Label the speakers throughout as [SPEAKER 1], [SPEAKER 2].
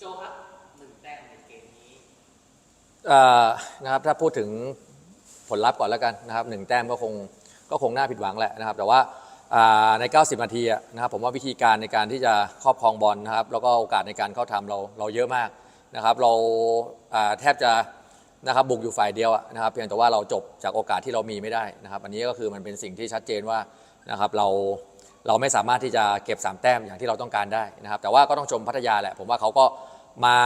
[SPEAKER 1] โจครับหนึ่งแต้มในเกมนี้
[SPEAKER 2] นะครับถ้าพูดถึงผลลัพธ์ก่อนแล้วกันนะครับหนึ่งแต้มก็คงก็คงน่าผิดหวังแหละนะครับ แต่ว่าอ่าใน 90 นาทีนะครับผมว่าวิธีการในการที่จะครอบครองบอลนะครับแล้วก็โอกาสในการเข้าทำเราเราเยอะมากนะครับ เราแทบจะนะครับบุกอยู่ฝ่ายเดียวนะครับ เพียงแต่ว่าเราจบจากโอกาสที่เรามีไม่ได้นะครับ อันนี้ก็คือมันเป็นสิ่งที่ชัดเจนว่านะครับเรา เราไม่สามารถที่จะเก็บ 3 แต้มอย่างที่เราต้องการได้นะครับ แต่ว่าก็ต้องชมพัทยาแหละ ผมว่าเขาก็มา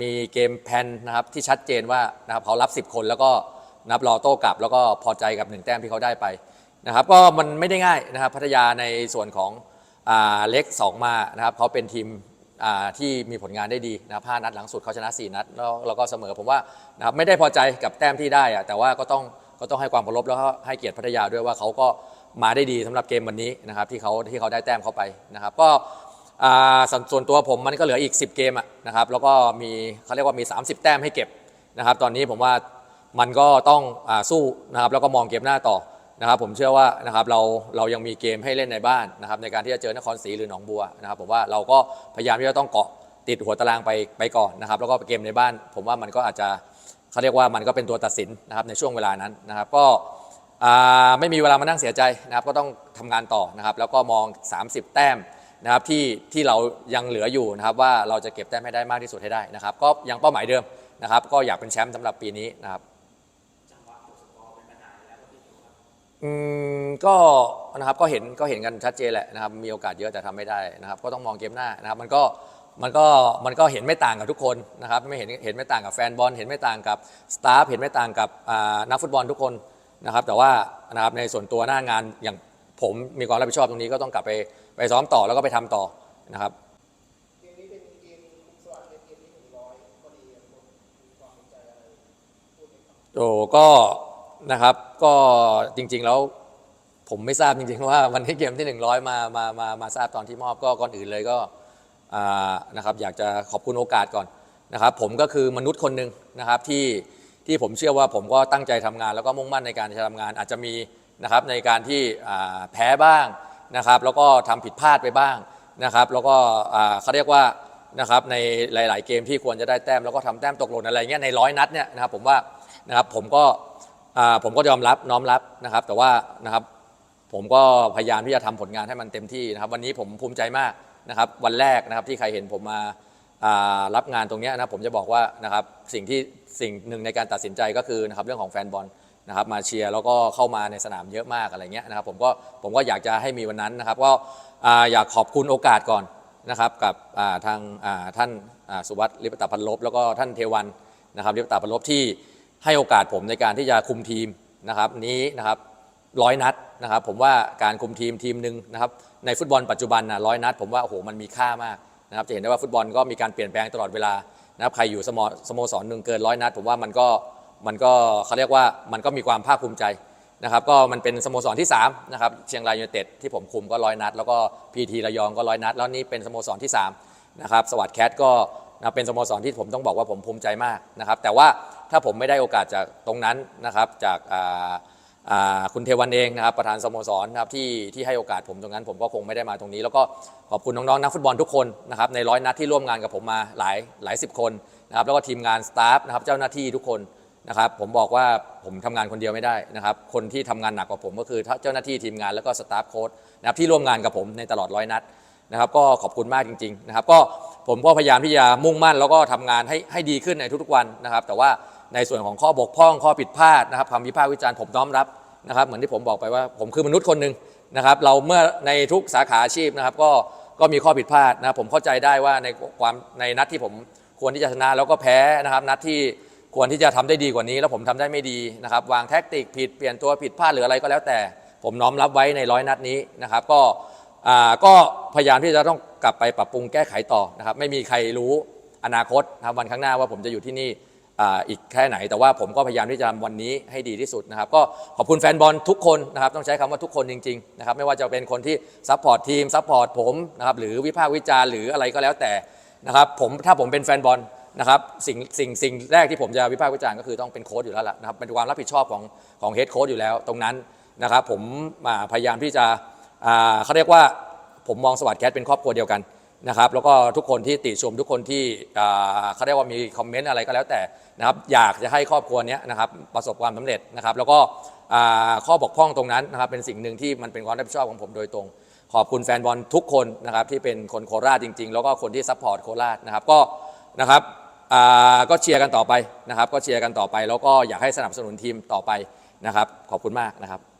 [SPEAKER 2] มีเกมแพนนะครับที่ชัดเจนว่านะครับเขารับ 10 คนแล้วก็นับรอโต้กลับ แล้วก็พอใจกับ 1 แต้มที่เขาได้ไปนะครับ ก็มันไม่ได้ง่ายนะครับพัทยาในส่วนของอาเล็ก 2 มานะครับเขาเป็นทีมอ่าที่มีผลงานได้ดีนะครับ5นัดหลังสุดเขาชนะ 4 นัดแล้วแล้วก็เสมอผมว่านะครับไม่ได้พอใจกับแต้มที่ได้อะแต่ว่าก็ต้องก็ต้องให้ความเคารพแล้วก็ให้เกียรติพัทยาด้วยว่าเขาก็ มาได้ดีสำหรับเกมวันนี้นะครับที่เขาที่เขาได้แต้มเข้าไปนะครับ ก็ส่วนตัวผมมันก็เหลืออีก 10 เกมะนะครับแล้วก็มีเขาเรียกว่ามี 30 แต้มให้เก็บนะครับ ตอนนี้ผมว่ามันก็ต้องอสู้นะครับแล้วก็มองเกมหน้าต่อนะครับ ผมเชื่อว่านะครับเราเรายังมีเกมให้เล่นในบ้านนะครับในการที่จะเจอนครศรีหรือหนองบัวนะครับผมว่าเราก็พยายามที่จะต้องเกาะติดหัวตารางไปไปก่อนนะครับ แล้วก็เกมในบ้าน ผมว่ามันก็อาจจะเขาเรียกว่ามันก็เป็นตัวตัดสินนะครับในช่วงเวลานั้นนะครับ ก็ ไม่มีเวลามานั่งเสียใจนะครับก็ต้องทำงานต่อนะครับ แล้วก็มอง 30 แต้มนะครับที่ที่เรายังเหลืออยู่นะครับว่าเราจะเก็บแต้มให้ได้มากที่สุดให้ได้นะครับ ก็ยังเป้าหมายเดิมนะครับ ก็อยากเป็นแชมป์สำหรับปีนี้นะครับ
[SPEAKER 1] จังหวะตัวสกอร์เป็นปัญหาอยู่แล้วครับพี่โจครับ
[SPEAKER 2] อืมก็นะครับก็เห็นก็เห็นกันชัดเจนแหละนะครับมีโอกาสเยอะแต่ทำไม่ได้นะครับก็ต้องมองเกมหน้านะครับมันก็มันก็มันก็เห็นไม่ต่างกับทุกคนนะครับไม่เห็นเห็นไม่ต่างกับแฟนบอลเห็นไม่ต่างกับสตาฟเห็นไม่ต่างกับอ่านักฟุตบอลทุกคน นะครับแต่ว่านะครับในส่วนตัวหน้างานอย่างผมมีความรับผิดชอบตรงนี้ก็ต้องกลับไปไปซ้อมต่อแล้วก็ไปทำต่อนะครับ
[SPEAKER 3] เกมนี้เป็นเกมสวัสดิ์เป็นเกมที่ถึงร้อยพอดีความใจอะไรพูดไหมครับ
[SPEAKER 2] โอ้ก็นะครับก็จริงๆแล้วผมไม่ทราบจริงๆว่าวันที่เกมที่ 100 มามามามาทราบตอนที่มอบก็ก่อนอื่นเลยก็นะครับอยากจะขอบคุณโอกาสก่อนนะครับ ผมก็คือมนุษย์คนหนึ่งนะครับที่ ที่ผมเชื่อว่าผมก็ตั้งใจทำงาน แล้วก็มุ่งมั่นในการจะทำงาน อาจจะมีนะครับในการที่แพ้บ้างนะครับ แล้วก็ทำผิดพลาดไปบ้างนะครับ แล้วก็เขาเรียกว่านะครับในหลาย ๆ เกมที่ควรจะได้แต้มแล้วก็ทำแต้มตกหล่นอะไรเงี้ยในร้อยนัดเนี่ยนะครับผมว่านะครับผมก็ผมก็ยอมรับน้อมรับนะครับ แต่ว่านะครับผมก็พยายามที่จะทำผลงานให้มันเต็มที่นะครับ วันนี้ผมภูมิใจมากนะครับ วันแรกนะครับที่ใครเห็นผมมา รับงานตรงนี้นะผมจะบอกว่านะครับสิ่งที่สิ่งหนึ่งในการตัดสินใจก็คือนะครับเรื่องของแฟนบอลนะครับมาเชียร์แล้วก็เข้ามาในสนามเยอะมากอะไรเงี้ยนะครับผมก็ผมก็อยากจะให้มีวันนั้นนะครับก็อยากขอบคุณโอกาสก่อนนะครับกับาทางาท่านาสุวัสดิ์ลิปตาพันลบแล้วก็ท่านเทวันนะครับลิปตาพันลบที่ให้โอกาสผมในการที่จะคุมทีมนะครับนี้นะครับร้อยนัดนะครับผมว่าการคุมทีมทีมหนึ่งนะครับในฟุตบอลปัจจุบันนะร้อยนัด ผมว่าโอ้โหมันมีค่ามาก นะครับจะเห็นได้ว่าฟุตบอลก็มีการเปลี่ยนแปลงตลอดเวลานะครับใครอยู่สโมสโมสรหนึ่งเกินร้อยนัดผมว่ามันก็มันก็เขาเรียกว่ามันก็มีความภาคภูมิใจนะครับก็มันเป็นสโมสรที่3นะครับเชียงรายยูไนเต็ดที่ผมคุมก็ร้อยนัด แล้วก็พีทีระยองก็ร้อยนัด แล้วนี่เป็นสโมสรที่3นะครับสวัสดแคทก็นะเป็นสโมสรที่ผมต้องบอกว่าผมภูมิใจมากนะครับแต่ว่าถ้าผมไม่ได้โอกาสจากตรงนั้นนะครับจากอ่า คุณเทวันเองนะครับประธานสโมสรนะครับที่ที่ให้โอกาสผมตรงนั้นผมก็คงไม่ได้มาตรงนี้ แล้วก็ขอบคุณน้องๆนักฟุตบอลทุกคนนะครับในร้อยนัดที่ร่วมงานกับผมมาหลายหลายสิบคนนะครับแล้วก็ทีมงานสตาฟนะครับเจ้าหน้าที่ทุกคนนะครับผมบอกว่าผมทำงานคนเดียวไม่ได้นะครับคนที่ทำงานหนักกว่าผมก็คือเจ้าหน้าที่ทีมงานแล้วก็สตาฟโค้ชนะครับที่ร่วมงานกับผมในตลอดร้อยนัดนะครับก็ขอบคุณมากจริงๆนะครับก็ผมก็พยายามที่จะมุ่งมั่นแล้วก็ทำงานให้ให้ดีขึ้นในทุกๆวันนะครับแต่ว่า ในส่วนของข้อบกพร่องข้อผิดพลาดนะครับคำวิพากษ์วิจารณ์ผมน้อมรับนะครับ เหมือนที่ผมบอกไปว่าผมคือมนุษย์คนหนึ่งนะครับ เราเมื่อในทุกสาขาอาชีพนะครับ ก็ก็มีข้อผิดพลาดนะผมเข้าใจได้ว่าในความในนัดที่ผมควรที่จะชนะแล้วก็แพ้นะครับ นัดที่ควรที่จะทำได้ดีกว่านี้ แล้วผมทำได้ไม่ดีนะครับ วางแท็กติกผิดเปลี่ยนตัวผิดพลาดหรืออะไรก็แล้วแต่ ผมน้อมรับไว้ในร้อยนัดนี้นะครับ ก็อ่าก็พยายามที่จะต้องกลับไปปรับปรุงแก้ไขต่อนะครับ ไม่มีใครรู้อนาคตนะครับวันข้างหน้าว่าผมจะอยู่ที่นี่ อีกแค่ไหน แต่ว่าผมก็พยายามที่จะทำวันนี้ให้ดีที่สุดนะครับก็ขอบคุณแฟนบอลทุกคนนะครับต้องใช้คำว่าทุกคนจริงๆนะครับไม่ว่าจะเป็นคนที่ซัพพอร์ตทีมซัพพอร์ตผมนะครับหรือวิพากษ์วิจารณ์หรืออะไรก็แล้วแต่นะครับผมถ้าผมเป็นแฟนบอลนะครับสิ่งสิ่งสิ่งแรกที่ผมจะวิพากษ์วิจารณ์ก็คือต้องเป็นโค้ชอยู่แล้วล่ะนะครับเป็นความรับผิดชอบของของเฮดโค้ชอยู่แล้วตรงนั้นนะครับผมพยายามที่จะเขาเรียกว่าผมมองสวัสดิ์แคทเป็นครอบครัวเดียวกัน นะครับแล้วก็ทุกคนที่ติชมทุกคนที่เขาเรียกว่ามีคอมเมนต์อะไรก็แล้วแต่นะครับอยากจะให้ครอบครัวนี้นะครับประสบความสำเร็จนะครับ แล้วก็ข้อบกพร่องตรงนั้นนะครับเป็นสิ่งหนึ่งที่มันเป็นความรับผิดชอบของผมโดยตรง ขอบคุณแฟนบอลทุกคนนะครับที่เป็นคนโคราชจริง ๆ แล้วก็คนที่ซัพพอร์ตโคราชนะครับก็นะครับก็เชียร์กันต่อไปนะครับ ก็เชียร์กันต่อไป แล้วก็อยากให้สนับสนุนทีมต่อไปนะครับ ขอบคุณมากนะครับ